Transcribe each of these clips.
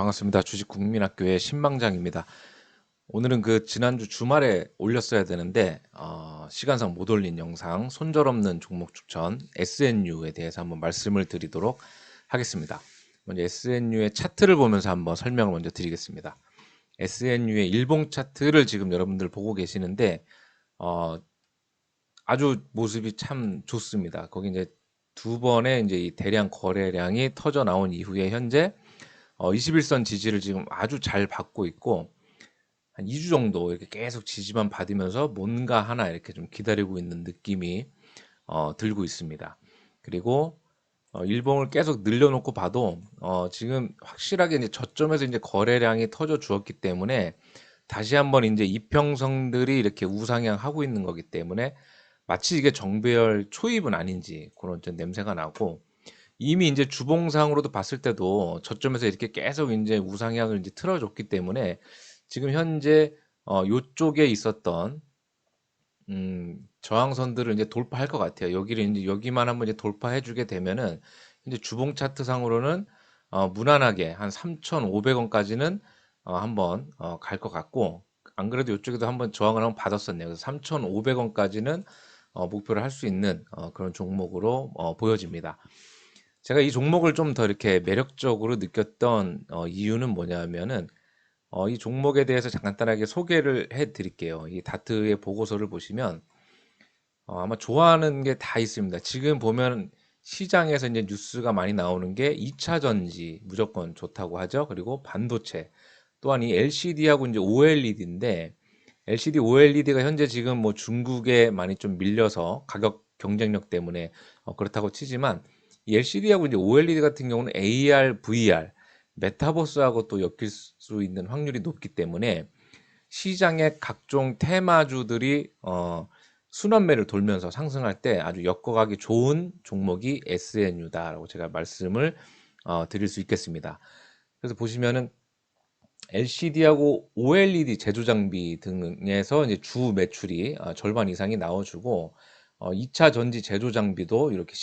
반갑습니다. 주식국민학교의 신망장입니다. 오늘은 그 지난주 주말에 올렸어야 되는데 어, 시간상 못 올린 영상 손절 없는 종목 추천 SNU에 대해서 한번 말씀을 드리도록 하겠습니다. 먼저 SNU의 차트를 보면서 한번 설명을 먼저 드리겠습니다. SNU의 일봉 차트를 지금 여러분들 보고 계시는데 어, 아주 모습이 참 좋습니다. 거기 이제 두 번의 이제 이 대량 거래량이 터져 나온 이후에 현재 어, 21선 지지를 지금 아주 잘 받고 있고 한 2주 정도 이렇게 계속 지지만 받으면서 뭔가 하나 이렇게 좀 기다리고 있는 느낌이 어, 들고 있습니다. 그리고 어, 일봉을 계속 늘려놓고 봐도 어, 지금 확실하게 이제 저점에서 이제 거래량이 터져 주었기 때문에 다시 한번 이제 이평성들이 이렇게 우상향하고 있는 거기 때문에 마치 이게 정배열 초입은 아닌지 그런 좀 냄새가 나고 이미 이제 주봉상으로도 봤을 때도 저점에서 이렇게 계속 이제 우상향을 이제 틀어줬기 때문에 지금 현재 어 요쪽에 있었던 음 저항선들을 이제 돌파할 것 같아요. 여기를 이제 여기만 한번 이제 돌파해 주게 되면은 이제 주봉 차트 상으로는 어 무난하게 한 3,500원까지는 어 한번 어 갈 것 같고 안 그래도 이쪽에도 한번 저항을 한번 받았었네요. 그래서 3,500원까지는 어 목표를 할 수 있는 어 그런 종목으로 어 보여집니다. 제가 이 종목을 좀 더 이렇게 매력적으로 느꼈던 어, 이유는 뭐냐면은 어, 이 종목에 대해서 간단하게 소개를 해 드릴게요. 이 다트의 보고서를 보시면 어, 아마 좋아하는 게 다 있습니다. 지금 보면 시장에서 이제 뉴스가 많이 나오는 게 2차 전지 무조건 좋다고 하죠. 그리고 반도체 또한 이 LCD하고 이제 OLED인데 LCD, OLED가 현재 지금 뭐 중국에 많이 좀 밀려서 가격 경쟁력 때문에 어, 그렇다고 치지만 이 LCD하고 이제 OLED 같은 경우는 AR, VR, 메타버스하고 또 엮일 수 있는 확률이 높기 때문에 시장의 각종 테마주들이 어, 순환매를 돌면서 상승할 때 아주 엮어가기 좋은 종목이 SNU다라고 제가 말씀을 어, 드릴 수 있겠습니다. 그래서 보시면은 LCD하고 OLED 제조 장비 등에서 이제 주 매출이 어, 절반 이상이 나와주고 어, 2차 전지 제조 장비도 이렇게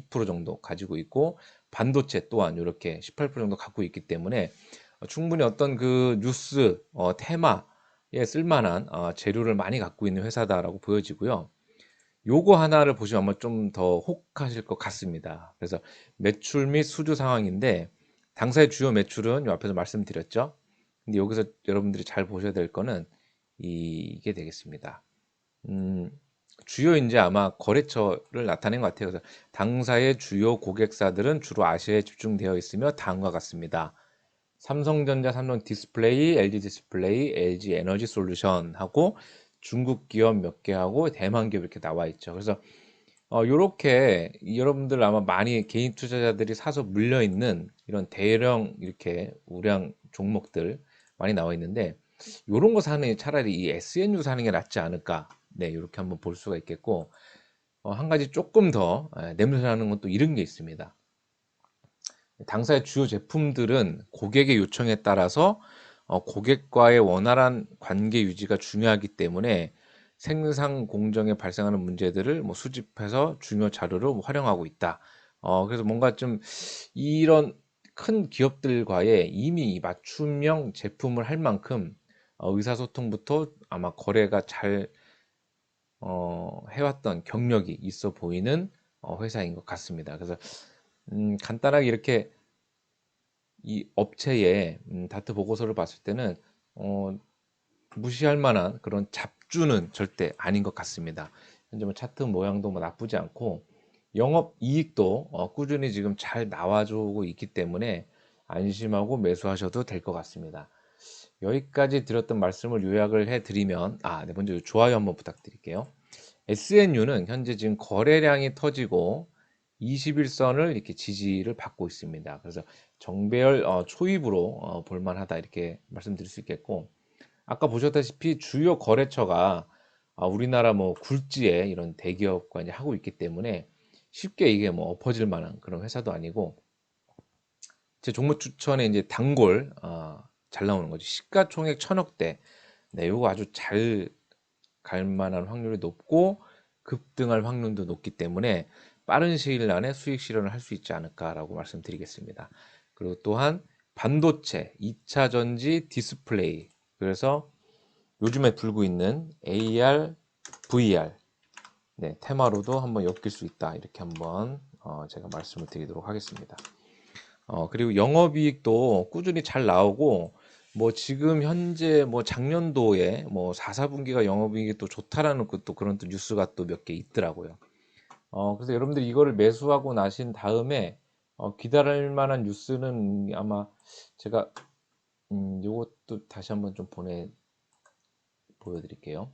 12% 정도 가지고 있고 반도체 또한 이렇게 18% 정도 갖고 있기 때문에 어, 충분히 어떤 그 뉴스 어, 테마에 쓸만한 어, 재료를 많이 갖고 있는 회사다라고 보여지고요. 요거 하나를 보시면 아마 좀 더 혹하실 것 같습니다. 그래서 매출 및 수주 상황인데 당사의 주요 매출은 요 앞에서 말씀드렸죠. 근데 여기서 여러분들이 잘 보셔야 될 거는 이게 되겠습니다. 음, 주요 이제 아마 거래처를 나타낸 것 같아요. 그래서 당사의 주요 고객사들은 주로 아시아에 집중되어 있으며 다음과 같습니다. 삼성전자, 삼성 디스플레이, LG 디스플레이, LG 에너지 솔루션 하고 중국 기업 몇 개하고 대만 기업 이렇게 나와 있죠. 그래서 어, 요렇게 여러분들 아마 많이 개인 투자자들이 사서 물려 있는 이런 대령 이렇게 우량 종목들 많이 나와 있는데 요런 거 사는 차라리 이 SNU 사는 게 낫지 않을까 네, 이렇게 한번 볼 수가 있겠고 어, 한 가지 조금 더 냄새 나는 것도 이런 게 있습니다. 당사의 주요 제품들은 고객의 요청에 따라서 어, 고객과의 원활한 관계 유지가 중요하기 때문에 생산 공정에 발생하는 문제들을 뭐 수집해서 중요 자료로 활용하고 있다. 어, 그래서 뭔가 좀 이런 큰 기업들과의 이미 맞춤형 제품을 할 만큼 어, 의사소통부터 아마 거래가 잘 어, 해왔던 경력이 있어 보이는 어, 회사인 것 같습니다. 그래서 음, 간단하게 이렇게 이 업체의 음, 다트 보고서를 봤을 때는 어, 무시할 만한 그런 잡주는 절대 아닌 것 같습니다. 현재 뭐 차트 모양도 뭐 나쁘지 않고 영업 이익도 어, 꾸준히 지금 잘 나와주고 있기 때문에 안심하고 매수하셔도 될 것 같습니다. 여기까지 드렸던 말씀을 요약을 해드리면 아, 네, 먼저 좋아요 한번 부탁드릴게요. SNU는 현재 지금 거래량이 터지고 21선을 이렇게 지지를 받고 있습니다. 그래서 정배열 어, 초입으로 어, 볼만하다 이렇게 말씀드릴 수 있겠고 아까 보셨다시피 주요 거래처가 어, 우리나라 뭐 굴지에 이런 대기업과 이제 하고 있기 때문에 쉽게 이게 뭐 엎어질 만한 그런 회사도 아니고 제 종목 추천에 이제 단골 어, 잘 나오는 거죠. 시가총액 천억대. 네, 이거 아주 잘 갈 만한 확률이 높고 급등할 확률도 높기 때문에 빠른 시일 안에 수익 실현을 할 수 있지 않을까라고 말씀드리겠습니다. 그리고 또한 반도체, 2차 전지, 디스플레이. 그래서 요즘에 불고 있는 AR, VR 네, 테마로도 한번 엮일 수 있다. 이렇게 한번 어, 제가 말씀을 드리도록 하겠습니다. 어, 그리고 영업이익도 꾸준히 잘 나오고 뭐 지금 현재 뭐 작년도에 뭐 4, 4분기가 영업이익이 또 좋다라는 또 그런 또 뉴스가 또 몇 개 있더라고요. 어, 그래서 여러분들이 이거를 매수하고 나신 다음에 어, 기다릴 만한 뉴스는 아마 제가 음, 요것도 다시 한번 좀 보내 보여드릴게요.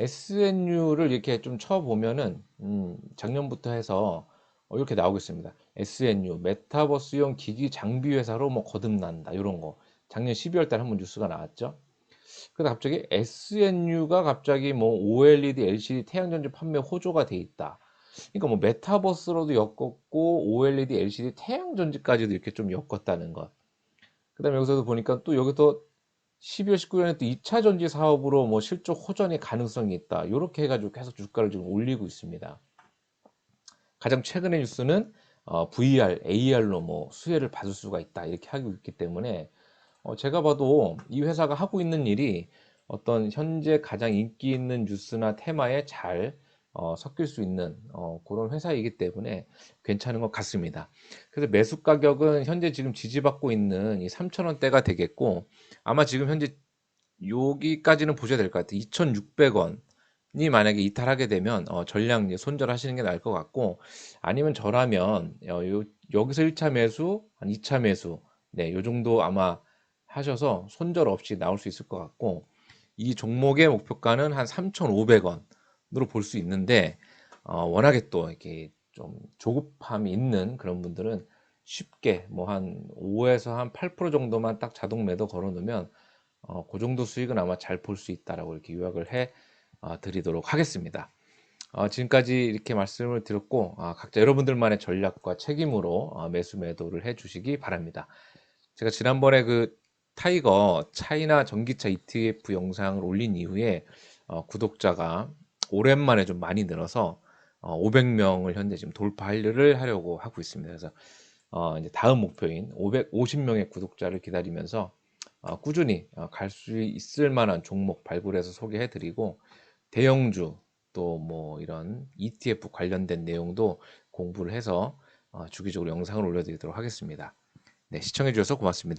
SNU를 이렇게 좀 쳐보면은 음, 작년부터 해서 어, 이렇게 나오겠습니다. SNU 메타버스용 기기 장비 회사로 뭐 거듭난다 이런 거 작년 12월 달 한번 뉴스가 나왔죠. 그래서 갑자기 SNU가 갑자기 뭐 OLED, LCD 태양전지 판매 호조가 돼 있다. 그러니까 뭐 메타버스로도 엮었고 OLED, LCD 태양전지까지도 이렇게 좀 엮었다는 것. 그다음에 여기서도 보니까 또 여기서 12월 19일에 또 2차 전지 사업으로 뭐 실적 호전의 가능성이 있다. 이렇게 해가지고 계속 주가를 지금 올리고 있습니다. 가장 최근의 뉴스는 어, VR, AR로 뭐 수혜를 받을 수가 있다. 이렇게 하고 있기 때문에 어, 제가 봐도 이 회사가 하고 있는 일이 어떤 현재 가장 인기 있는 뉴스나 테마에 잘 어, 섞일 수 있는 어, 그런 회사이기 때문에 괜찮은 것 같습니다. 그래서 매수 가격은 현재 지금 지지받고 있는 이 3,000원대가 되겠고 아마 지금 현재 여기까지는 보셔야 될 것 같아요. 2,600원 이 만약에 이탈하게 되면 어, 전량 손절하시는 게 나을 것 같고 아니면 저라면 어, 요, 여기서 1차 매수, 한 2차 매수, 네, 요 정도 아마 하셔서 손절 없이 나올 수 있을 것 같고 이 종목의 목표가는 한 3,500원으로 볼 수 있는데 어, 워낙에 또 이렇게 좀 조급함이 있는 그런 분들은 쉽게 뭐 한 5에서 한 8% 정도만 딱 자동 매도 걸어 놓으면 어, 그 정도 수익은 아마 잘 볼 수 있다라고 이렇게 요약을 해 어, 드리도록 하겠습니다. 어, 지금까지 이렇게 말씀을 드렸고 아, 각자 여러분들만의 전략과 책임으로 어, 매수 매도를 해 주시기 바랍니다. 제가 지난번에 그 타이거 차이나 전기차 ETF 영상을 올린 이후에 어, 구독자가 오랜만에 좀 많이 늘어서 어, 500명을 현재 지금 돌파를 하려고 하고 있습니다. 그래서 어, 이제 다음 목표인 550명의 구독자를 기다리면서 어, 꾸준히 어, 갈수 있을 만한 종목 발굴해서 소개해드리고 대형주 또 뭐 이런 ETF 관련된 내용도 공부를 해서 어, 주기적으로 영상을 올려드리도록 하겠습니다. 네, 시청해주셔서 고맙습니다.